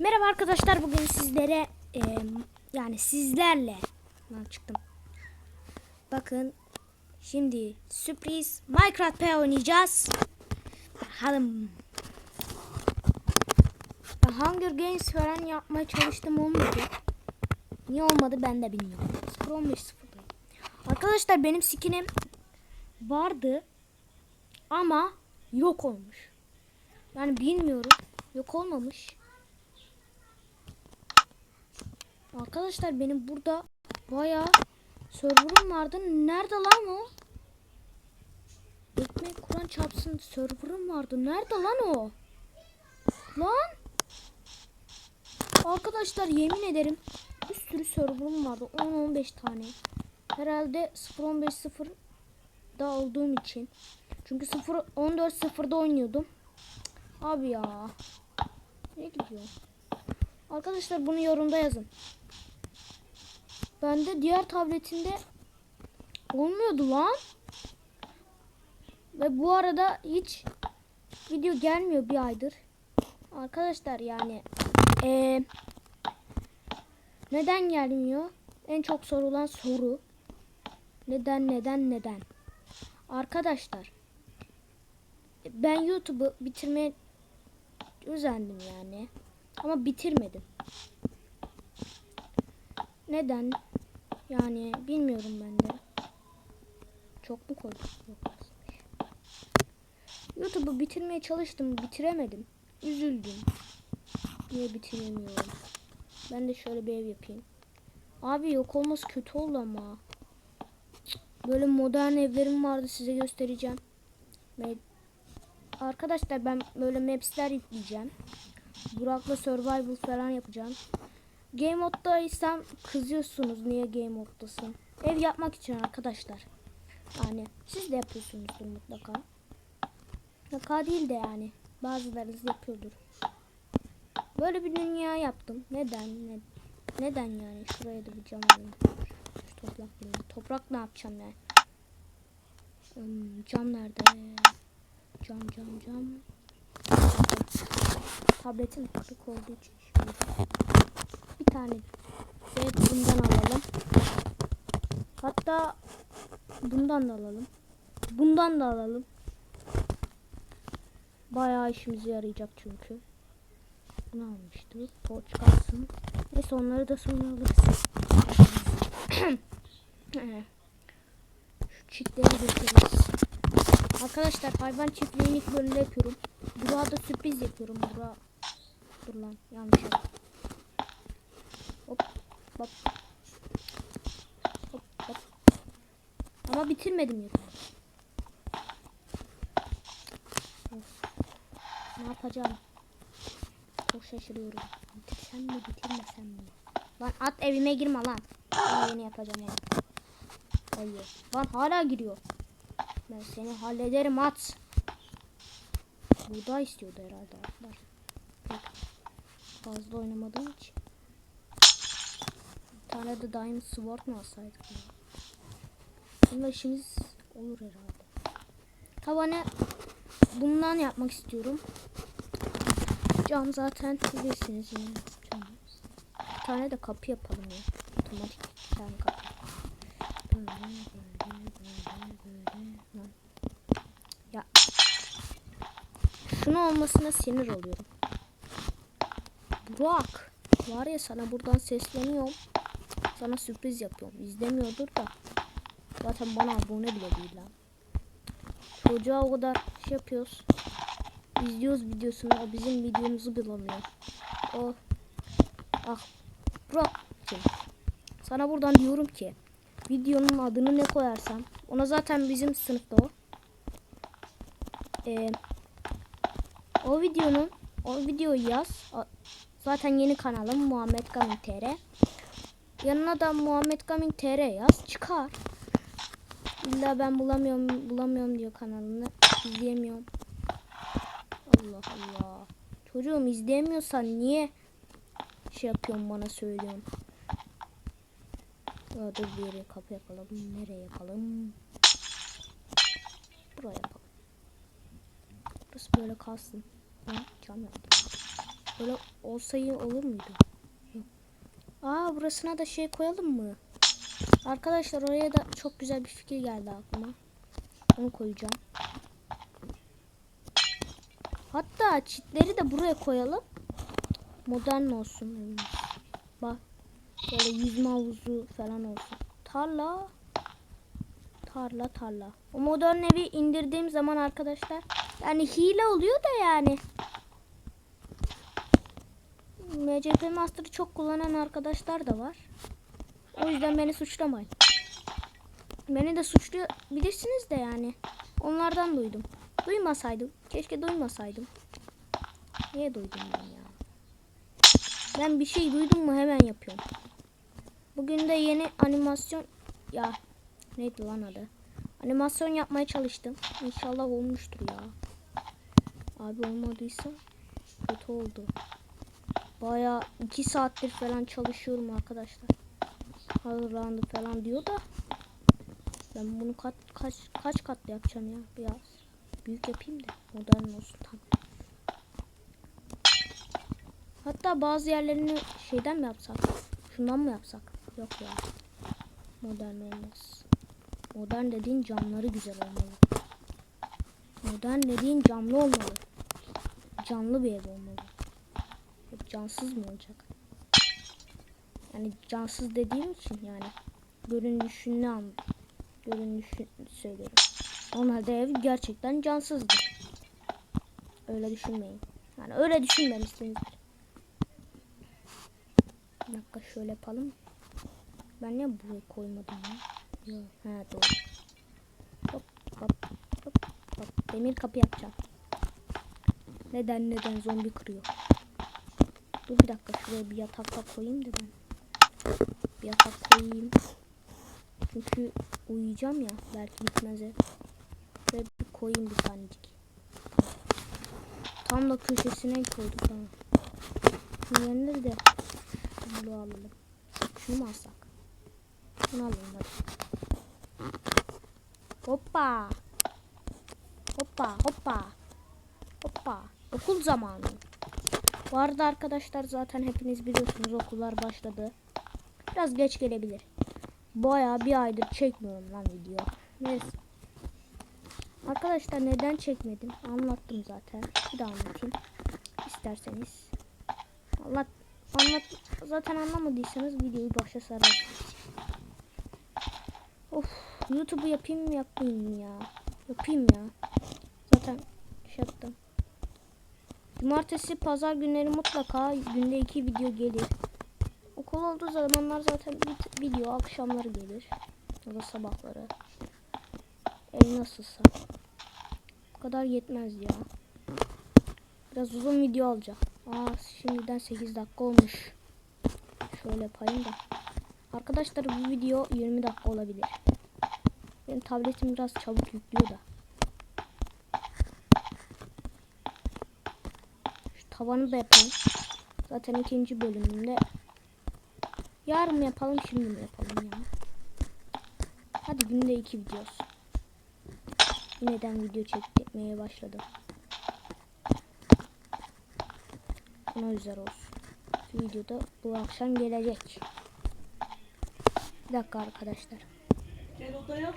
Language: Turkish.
Merhaba arkadaşlar bugün sizlere e, yani sizlerle lan çıktım. Bakın şimdi sürpriz Minecraft P oynayacağız. Bakalım. Ben Hunger Games falan yapmaya çalıştım olmadı. Niye olmadı ben de bilmiyorum. 0-15 sıfırdayım. Arkadaşlar benim skinim vardı ama yok olmuş. Yani bilmiyorum. Yok olmamış. Arkadaşlar benim burada bayağı server'ım vardı. Nerede lan o? Ekmek Kur'an çarpsın server'ım vardı. Nerede lan o? Lan? Arkadaşlar yemin ederim bir sürü server'ım vardı. 10-15 tane. Herhalde 0-15-0 da olduğum için. Çünkü 0 14-0'da oynuyordum. Abi ya. Ne gidiyor? Arkadaşlar bunu yorumda yazın. Bende diğer tabletimde olmuyordu lan. Ve bu arada hiç video gelmiyor bir aydır. Arkadaşlar yani eee, neden gelmiyor? En çok sorulan soru. Neden neden neden? Arkadaşlar ben YouTube'u bitirmeye özendim yani. Ama bitirmedim. Neden? Yani bilmiyorum ben de. Çok mu koydum? Yok. YouTube'u bitirmeye çalıştım. Bitiremedim. Üzüldüm. Niye bitiremiyorum? Ben de şöyle bir ev yapayım. Abi yok olması kötü oldu ama. Böyle modern evlerim vardı size göstereceğim. Arkadaşlar ben böyle maps'ler yükleyeceğim. Burak'la survival falan yapacağım. Game moddaysan kızıyorsunuz niye game moddasın. Ev yapmak için arkadaşlar. Yani siz de yapıyorsunuzdur mutlaka. Mutlaka değil de yani. Bazılarınız yapıyordur. Böyle bir dünya yaptım. Neden? Ne, neden yani? Şuraya da bir cam alayım. Şu toprak. Toprak ne yapacağım yani? Hmm, cam nerede? Cam cam cam. Tabletim kırık olduğu için şimdi bir tane de bundan alalım. Hatta bundan da alalım. Bundan da alalım. Bayağı işimize yarayacak çünkü. Bunu almıştık. Torç kalsın. Neyse onları da sonra alırız. Şu çitleri götürürüz. Arkadaşlar hayvan çiftliğini bölümde yapıyorum. Burada sürpriz yapıyorum. Bura Dur lan yanlış yaptım. Hop hop. Hop hop. Ama bitirmedim yine. Of. Ne yapacağım? Çok şaşırıyorum. Bitirsem mi bitirmesem mi? Lan at evime girme lan. Ben yeni yapacağım yani. Hayır. Lan hala giriyor. Ben seni hallederim at. Buğday istiyordu herhalde atlar. Fazla oynamadığım için. Bir tane de Diamond Sword mu alsaydık ya? Bununla işimiz olur herhalde. Tavanı bundan yapmak istiyorum. Cam zaten bilirsiniz cam. Bir tane de kapı yapalım ya. Otomatik bir tane kapı. Böyle böyle böyle böyle. Ya. Şunu olmasına sinir oluyorum. Burak. Var ya sana buradan sesleniyorum. Sana sürpriz yapıyorum. İzlemiyordur da. Zaten bana abone bile değil lan. Çocuğa o kadar şey yapıyoruz. İzliyoruz videosunu. O bizim videomuzu bulamıyor. O. Ah. Burak. Sana buradan diyorum ki. Videonun adını ne koyarsam. Ona zaten bizim sınıfta o. Ee, o videonun o videoyu yaz. Zaten yeni kanalım Muhammed Gaming TR. Yanına da Muhammed Gaming TR yaz. Çıkar. İlla ben bulamıyorum bulamıyorum diyor kanalını. İzleyemiyorum. Allah Allah. Çocuğum izleyemiyorsan niye şey yapıyorsun bana söylüyorsun. Ya dur bir yere kapı yapalım. Nereye yapalım? Buraya yapalım. Burası böyle kalsın. Ha, cam yaptım. Böyle olsa olur muydu? Aa burasına da şey koyalım mı? Arkadaşlar oraya da çok güzel bir fikir geldi aklıma. Onu koyacağım. Hatta çitleri de buraya koyalım. Modern olsun. Bak. Böyle yüzme havuzu falan olsun. Tarla. Tarla tarla. O modern evi indirdiğim zaman arkadaşlar yani hile oluyor da yani. MCP Master'ı çok kullanan arkadaşlar da var. O yüzden beni suçlamayın. Beni de suçlayabilirsiniz de yani. Onlardan duydum. Duymasaydım. Keşke duymasaydım. Niye duydum ben ya? Ben bir şey duydum mu hemen yapıyorum. Bugün de yeni animasyon ya neydi lan adı? Animasyon yapmaya çalıştım. İnşallah olmuştur ya. Abi olmadıysa kötü oldu. Baya iki saattir falan çalışıyorum arkadaşlar. Hazırlandı falan diyor da ben bunu kat, kaç kaç katlı yapacağım ya biraz büyük yapayım da modern olsun tam. Hatta bazı yerlerini şeyden mi yapsak? Şundan mı yapsak? Yok ya. Modern olmaz. Modern dediğin camları güzel olmalı. Modern dediğin camlı olmalı. Canlı bir ev olmalı. Cansız mı olacak? Yani cansız dediğim için yani görünüşünü an görünüşünü söylüyorum. Normalde ev gerçekten cansızdır. Öyle düşünmeyin. Yani öyle düşünmemişsinizdir. Bir dakika şöyle yapalım. Ben niye buraya koymadım ya? Yok. He doğru. Hop hop hop hop. Demir kapı yapacağım. Neden neden zombi kırıyor? Dur bir dakika şuraya bir yatakta koyayım da ben. Bir yatak koyayım. Çünkü uyuyacağım ya. Belki bitmez ev. Ve bir koyayım bir tanecik. Tam da köşesine koyduk. Şimdi yerine de bunu alalım. Şunu mu alsak? Şunu alalım hadi. Hoppa. Hoppa hoppa. Hoppa. Okul zamanı. Bu arada arkadaşlar zaten hepiniz biliyorsunuz okullar başladı. Biraz geç gelebilir. Bayağı bir aydır çekmiyorum lan video. Neyse. Arkadaşlar neden çekmedim? Anlattım zaten. Bir daha anlatayım. İsterseniz. Anlat, anlat, zaten anlamadıysanız videoyu başa sararsınız. Of, YouTube'u yapayım mı yapmayayım mı ya? Yapayım ya. Zaten şey yaptım. Cumartesi, pazar günleri mutlaka günde iki video gelir. Okul olduğu zamanlar zaten bir video akşamları gelir. Ya da sabahları. El nasılsa. Bu kadar yetmez ya. Biraz uzun video olacak. Aa şimdiden 8 dakika olmuş. Şöyle yapayım da. Arkadaşlar bu video 20 dakika olabilir. Benim tabletim biraz çabuk yüklüyor da. Şu tavanı da yapalım. Zaten ikinci bölümünde. Yarın mı yapalım şimdi mi yapalım ya? Hadi günde iki video. Neden video çekmeye başladım. Buna üzere olsun. Videoda bu akşam gelecek. Bir dakika arkadaşlar. Gel odaya.